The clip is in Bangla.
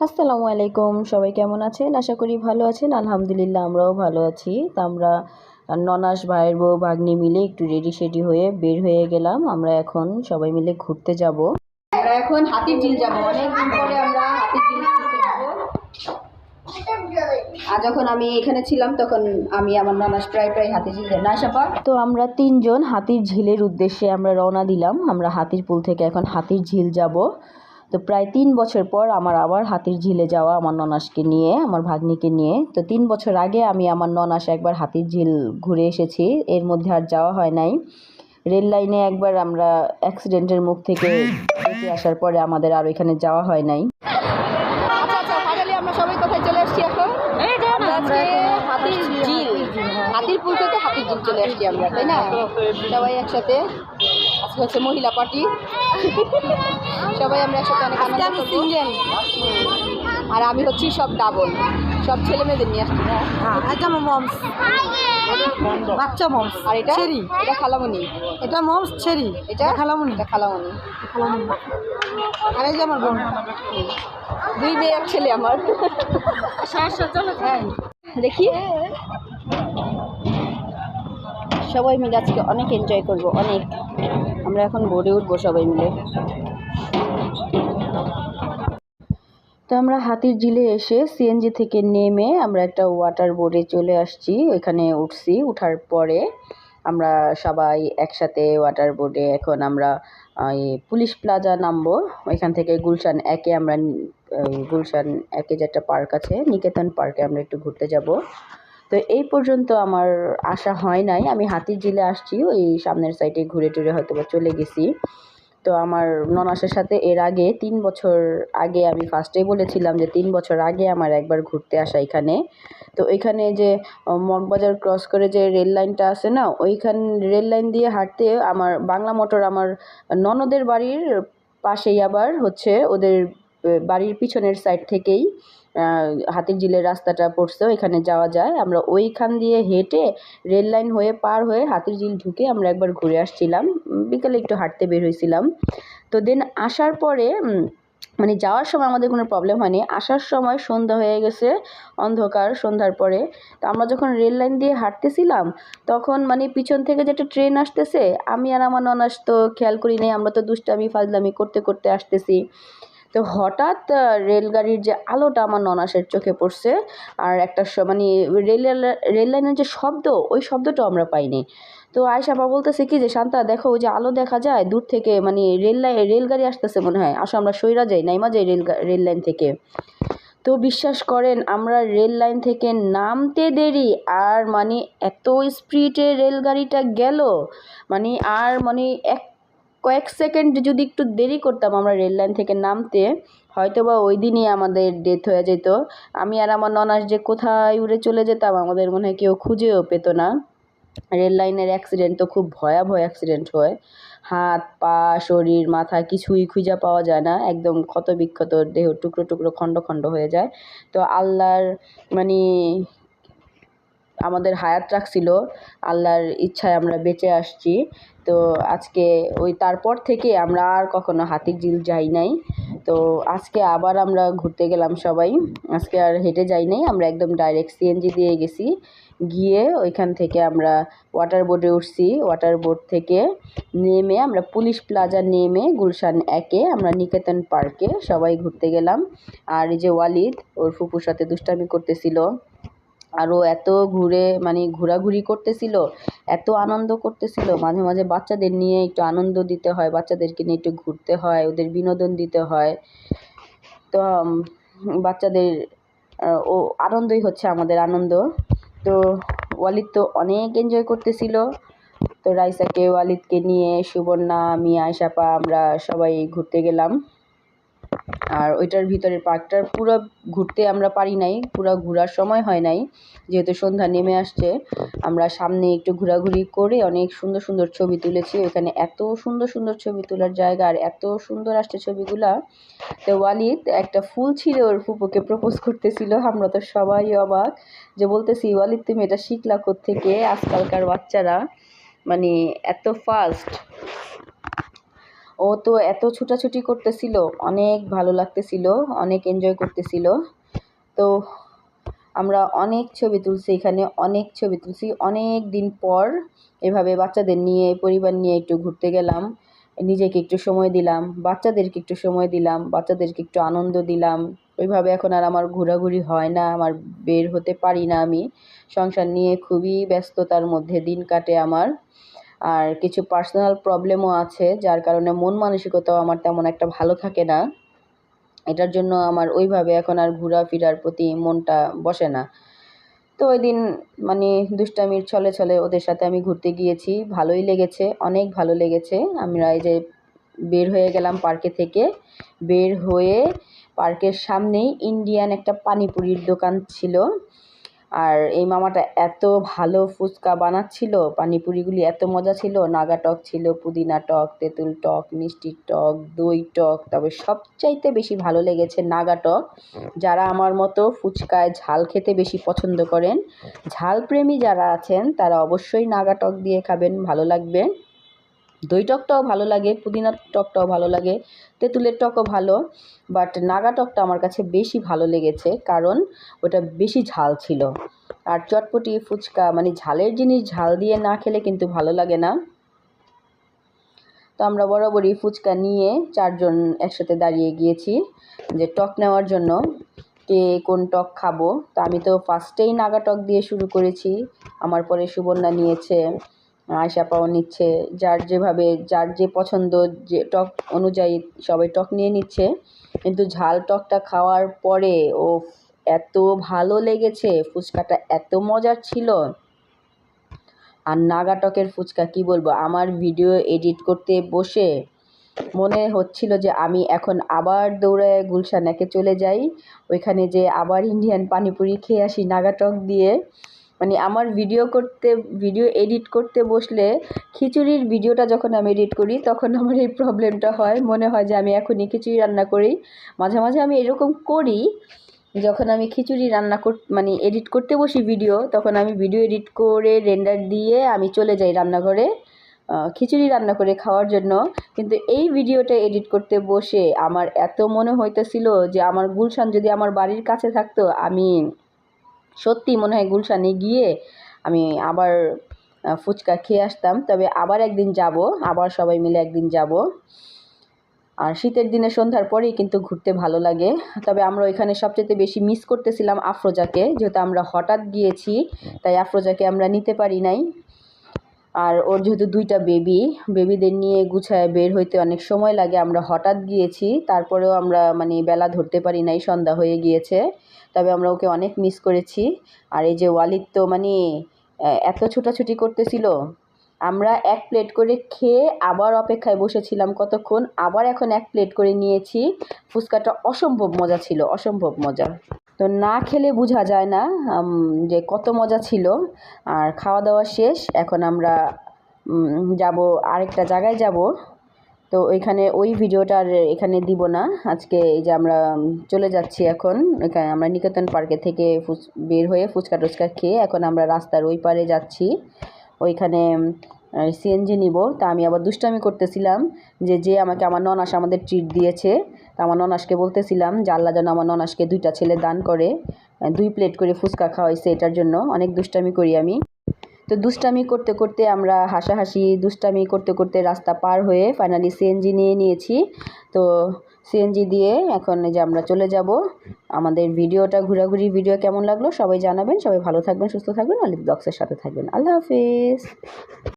আসসালামু আলাইকুম, সবাই কেমন আছেন? আশা করি ভালো আছেন। আলহামদুলিল্লাহ, আমরাও ভালো আছি। তা আমরা ননাস ভাইয়ের বউ ভাগ্নি মিলে একটু রেডি সেডি হয়ে বের হয়ে গেলাম। আমরা এখন সবাই মিলে ঘুরতে যাব। আমরা এখন হাতির ঝিল যাব। অনেকদিন পরে আমরা হাতির ঝিল আর যখন আমি এখানে ছিলাম, তখন আমি আমার নানাস প্রায় প্রায় হাতির ঝিল না সাপা তো আমরা তিনজন হাতির ঝিলের উদ্দেশ্যে আমরা রওনা দিলাম। আমরা হাতির পুল থেকে এখন হাতির ঝিল যাব। তো প্রায় তিন বছর পর আমার আবার হাতির ঝিলে যাওয়া আমার ননাসকে নিয়ে আমার ভাগ্নিকে নিয়ে। তো তিন বছর আগে আমি আমার ননাস একবার হাতির ঝিল ঘুরে এসেছি। এর মধ্যে আর যাওয়া হয় নাই। রেল লাইনে একবার আমরা অ্যাক্সিডেন্টের মুখ থেকে বেঁচে আসার পরে আমাদের আর ওইখানে যাওয়া হয় নাই। আচ্ছা আচ্ছা আমরা সবাই কোথায় চলে আসছি এখন? আজকে হাতির ঝিল। হাতির পুল থেকে হাতির ঝিল চলে আসছি আমরা তাই না? সবাই একসাথে। আজকে হচ্ছে মহিলা পার্টি। সবাই আমরা একসাথে অনেক আনন্দ করব। আর আমি হচ্ছি সব ডাবল সব ছেলে মেয়েদের নিয়ে আসছি হ্যাঁ এটা মমস বাচ্চা মমস আর এটা? ছেরি এটা খালামণি এটা মমস ছেরি এটা? খালামুনি। এটা খালামুনি। আর এই যে আমার বোন। দুই মেয়ে এক ছেলে আমার। হ্যাঁ। দেখি। সবাই মিলে আজকে অনেক এনজয় করব অনেক। আমরা এখন বোর্ডে উঠবো সবাই মিলে। তো আমরা হাতির ঝিলে এসে সিএনজি থেকে নেমে আমরা একটা ওয়াটার বোর্ডে চলে আসছি। ওইখানে উঠছি, উঠার পরে আমরা সবাই একসাথে ওয়াটার বোর্ডে এখন আমরা এই পুলিশ প্লাজা নামবো। ওইখান থেকে গুলশান একে আমরা গুলশান একে যে একটা পার্ক আছে, নিকেতন পার্কে আমরা একটু ঘুরতে যাব। তো এই পর্যন্ত আমার আসা হয় নাই। আমি হাতির ঝিলে আসছি, ওই সামনের সাইডে ঘুরে টুরে হয়তো বা চলে গেছি। তো আমার ননাসের সাথে এর আগে তিন বছর আগে আমি ফার্স্টেই বলেছিলাম যে তিন বছর আগে আমার একবার ঘুরতে আসা এখানে। তো এখানে যে মগবাজার ক্রস করে যে রেল লাইনটা আছে না, ওইখান রেল লাইন দিয়ে হাঁটতে আমার বাংলা মোটর আমার ননদের বাড়ির পাশেই আবার হচ্ছে ওদের বাড়ির পিছনের সাইড থেকেই হাতির ঝিলের রাস্তাটা পড়ছে এখানে যাওয়া যায়। আমরা ওইখান দিয়ে হেঁটে রেল লাইন হয়ে পার হয়ে হাতির ঝিল ঢুকে আমরা একবার ঘুরে আসছিলাম। বিকালে একটু হাঁটতে বের হয়েছিলাম। তো দেন আসার পরে মানে যাওয়ার সময় আমাদের কোনো প্রবলেম হয়নি। আসার সময় সন্ধ্যা হয়ে গেছে, অন্ধকার, সন্ধ্যার পরে। তো আমরা যখন রেল লাইন দিয়ে হাঁটতেছিলাম, তখন মানে পিছন থেকে যে একটা ট্রেন আসতেছে, আমি আর আমার ননাস তো খেয়াল করি নাই, আমরা তো দুষ্টামি, ফাজলামি করতে করতে আসতেছি। তো হঠাৎ রেলগাড়ির যে আলোটা আমার ননাসের চোখে পড়ছে আর একটা মানে রেল রেল লাইনের যে শব্দ, ওই শব্দটাও আমরা পাইনি। তো আয়সা বা বলতেছে কি যে, শান্তা, দেখো ওই যে আলো দেখা যায়, দূর থেকে মানে রেল লাইন রেলগাড়ি আসতেছে মনে হয়। আসো, আমরা সইরা যাই, নাইমা যাই রেল রেল লাইন থেকে। তো বিশ্বাস করেন, আমরা রেল লাইন থেকে নামতে দেরি, আর মানে এত স্পিডে রেলগাড়িটা গেল মানে আর মানে এক কয়েক সেকেন্ড যদি একটু দেরি করতাম আমরা রেল লাইন থেকে নামতে হয়তো বা ওই দিনই আমাদের ডেথ হয়ে যেত। আমি আর আমার ননাস যে কোথায় উড়ে চলে যেতাম, আমাদের মনে হয় কেউ খুঁজেও পেতো না। রেল লাইনের অ্যাক্সিডেন্ট তো খুব ভয়াবহ অ্যাক্সিডেন্ট হয়। হাত, পা, শরীর, মাথা কিছুই খুঁজে পাওয়া যায় না। একদম ক্ষত বিক্ষত দেহ টুকরো টুকরো খণ্ড খণ্ড হয়ে যায়। তো আল্লাহর মানে আমাদের হায়াত রাখছিল, আল্লাহর ইচ্ছায় আমরা বেঁচে আসছি। তো আজকে ওই তারপর থেকে আমরা আর কখনো হাতির ঝিল যাই নাই। তো আজকে আবার আমরা ঘুরতে গেলাম সবাই। আজকে আর হেঁটে যাই নাই, আমরা একদম ডাইরেক্ট সিএনজি দিয়ে গেছি। গিয়ে ওইখান থেকে আমরা ওয়াটার বোর্ডে উঠছি। ওয়াটার বোর্ড থেকে নেমে আমরা পুলিশ প্লাজা নেমে গুলশান একে আমরা নিকেতন পার্কে সবাই ঘুরতে গেলাম। আর এই যে ওয়ালিদ, ওর ফুপুর সাথে দুষ্টামি করতেছিল। আরও এত ঘুরে মানে ঘোরাঘুরি করতেছিল, এত আনন্দ করতেছিল। মাঝে মাঝে বাচ্চাদের নিয়ে একটু আনন্দ দিতে হয়, বাচ্চাদেরকে নিয়ে একটু ঘুরতে হয়, ওদের বিনোদন দিতে হয়। তো বাচ্চাদের ও আনন্দই হচ্ছে আমাদের আনন্দ। তো, ওয়ালিদ তো অনেক এনজয় করতেছিল। তো রাইসাকে, ওয়ালিদকে নিয়ে, সুবর্ণা আমি আয়সাপা আমরা সবাই ঘুরতে গেলাম। আর ওইটার ভিতরে পার্কটার পুরো ঘুরতে আমরা পারি নাই, পুরো ঘোরার সময় হয় নাই। যেহেতু সন্ধ্যা নেমে আসছে, আমরা সামনে একটু ঘোরাঘুরি করে অনেক সুন্দর সুন্দর ছবি তুলেছি। ওখানে এত সুন্দর সুন্দর ছবি তোলার জায়গা আর এত সুন্দর আসছে ছবিগুলা। তো ওয়ালিদ একটা ফুল ছিল ওর ফুপুকে প্রপোজ করতেছিল, আমরা তো সবাই অবাক যে বলতেছি, ওয়ালিদ, তুমি এটা শিখলা থেকে আজকালকার বাচ্চারা মানে এত ফাস্ট ও তো এত ছুটাছুটি করতেছিল, অনেক ভালো লাগতেছিল, অনেক এনজয় করতেছিল। তো আমরা অনেক ছবি তুলছি এখানে, অনেক ছবি তুলছি। অনেক দিন পর এভাবে বাচ্চাদের নিয়ে, পরিবার নিয়ে একটু ঘুরতে গেলাম। নিজেকে একটু সময় দিলাম, বাচ্চাদেরকে একটু সময় দিলাম, বাচ্চাদেরকে একটু আনন্দ দিলাম। ওইভাবে এখন আর আমার ঘোরাঘুরি হয় না, আমার বের হতে পারি না আমি। সংসার নিয়ে খুবই ব্যস্ততার মধ্যে দিন কাটে আমার। আর কিছু পার্সোনাল প্রবলেমও আছে, যার কারণে মন মানসিকতাও আমার তেমন একটা ভালো থাকে না। এটার জন্য আমার ওইভাবে এখন আর ঘোরাফেরার প্রতি মনটা বসে না। তো ওই দিন মানে দুষ্টামির ছলে ছলে ওদের সাথে আমি ঘুরতে গিয়েছি, ভালোই লেগেছে, অনেক ভালো লেগেছে। আমরা এই যে বের হয়ে গেলাম পার্কে থেকে, বের হয়ে পার্কের সামনেই ইন্ডিয়ান একটা পানিপুরির দোকান ছিল। আর এই মামাটা এত ভালো ফুচকা বানাচ্ছিল, পানিপুরিগুলি এত মজা ছিল, নাগা টক ছিল, পুদিনা টক, তেঁতুল টক মিষ্টির টক, দই টক, তবে সবচাইতে বেশি ভালো লেগেছে নাগা টক, যারা আমার মতো ফুচকায় ঝাল খেতে বেশি পছন্দ করেন। ঝালপ্রেমী যারা আছেন, তারা অবশ্যই নাগা টক দিয়ে খাবেন, ভালো লাগবে। দই টকটাও ভালো লাগে, পুদিনার টকটাও ভালো লাগে, তেঁতুলের টকও ভালো বাট নাগা টকটা আমার কাছে বেশি ভালো লেগেছে কারণ ওটা বেশি ঝাল ছিল। আর চটপটি, ফুচকা মানে ঝালের জিনিস ঝাল দিয়ে না খেলে কিন্তু ভালো লাগে না। তো আমরা বরাবরই ফুচকা নিয়ে চারজন একসাথে দাঁড়িয়ে গিয়েছি যে টক নেওয়ার জন্য, কে কোন টক খাব। তো আমি তো ফার্স্টেই নাগা টক দিয়ে শুরু করেছি, আমার পরে সুবর্ণা নিয়েছে। আয়শা পাও নিচ্ছে, যার যেভাবে, যার যে পছন্দ যে টক অনুযায়ী সবাই টক নিয়ে নিচ্ছে, কিন্তু ঝাল টকটা খাওয়ার পরে ও এত ভালো লেগেছে, ফুচকাটা এত মজার ছিল। আর নাগা টকের ফুচকা কি বলব, আমার ভিডিও এডিট করতে বসে মনে হচ্ছিল যে আমি এখন আবার দৌড়ায় গুলশানাকে চলে যাই, ওইখানে যে আবার ইন্ডিয়ান পানিপুরি খেয়ে আসি নাগা টক দিয়ে। মানে আমার ভিডিও করতে ভিডিও এডিট করতে বসলে খিচুড়ির ভিডিওটা যখন আমি এডিট করি, তখন আমার এই প্রবলেমটা হয়। মনে হয় যে আমি এখনই খিচুড়ি রান্না করি। মাঝে মাঝে আমি এরকম করি, যখন আমি খিচুড়ি রান্না কর মানে এডিট করতে বসি ভিডিও তখন আমি ভিডিও এডিট করে রেন্ডার দিয়ে আমি চলে যাই রান্নাঘরে খিচুড়ি রান্না করে খাওয়ার জন্য। কিন্তু এই ভিডিওটা এডিট করতে বসে আমার এত মনে হইতেছিল যে আমার গুলশান যদি আমার বাড়ির কাছে থাকতো, আমি সত্যি মনে হয় গুলশানে গিয়ে আমি আবার ফুচকা খেয়ে আসতাম। তবে আবার একদিন যাব, আবার সবাই মিলে একদিন যাব। আর শীতের দিনে সন্ধ্যার পরেই কিন্তু ঘুরতে ভালো লাগে। তবে আমরা ওইখানে সবচেয়ে বেশি মিস করতেছিলাম আফরোজাকে, যেহেতু আমরা হঠাৎ গিয়েছি, তাই আফরোজাকে আমরা নিতে পারি নাই। আর ওর যেহেতু দুইটা বেবি, বেবিদের নিয়ে গুছায় বের হইতে অনেক সময় লাগে। আমরা হঠাৎ গিয়েছি, তারপরেও আমরা মানে বেলা ধরতে পারি নাই, সন্ধ্যা হয়ে গিয়েছে। তবে আমরা ওকে অনেক মিস করেছি। আর এই যে ওয়ালিদ তো মানে এত ছোটাছুটি করতেছিল। আমরা এক প্লেট করে খেয়ে আবার অপেক্ষায় বসেছিলাম কতক্ষণ, আবার এখন এক প্লেট করে নিয়েছি। ফুচকাটা অসম্ভব মজা ছিল, অসম্ভব মজা। তো না খেলে বোঝা যায় না যে কত মজা ছিল। আর খাওয়া দাওয়া শেষ, এখন আমরা যাব আরেকটা জায়গায় যাব। তো ওইখানে ওই ভিডিওটা আর এখানে দিব না। আজকে এই যে আমরা চলে যাচ্ছি এখন, এখানে আমরা নিকেতন পার্কে থেকে ফুচ, বের হয়ে ফুচকা টুচকা খেয়ে এখন আমরা রাস্তার ওই পারে যাচ্ছি। ওইখানে সিএনজি নিব। তা আমি আবার দুষ্টামি করতেছিলাম যে যে আমাকে আমার ননাস আমাদের ট্রিট দিয়েছে, তা আমার ননাসকে বলতেছিলাম যে, আল্লাহ যেন আমার ননাসকে দুইটা ছেলে দান করে দুই প্লেট করে ফুচকা খাওয়াইছে এটার জন্য। অনেক দুষ্টামি করি আমি। তো দুষ্টামি করতে করতে আমরা হাসাহাসি, দুষ্টামি করতে করতে রাস্তা পার হয়ে ফাইনালি সিএনজি নিয়ে নিয়েছি। তো সিএনজি দিয়ে এখন যে আমরা চলে যাব। আমাদের ভিডিওটা, ঘোরাঘুরি ভিডিও কেমন লাগল সবাই জানাবেন। সবাই ভালো থাকবেন, সুস্থ থাকবেন, অলিভ ব্লগসের সাথে থাকবেন। আল্লাহ হাফিজ।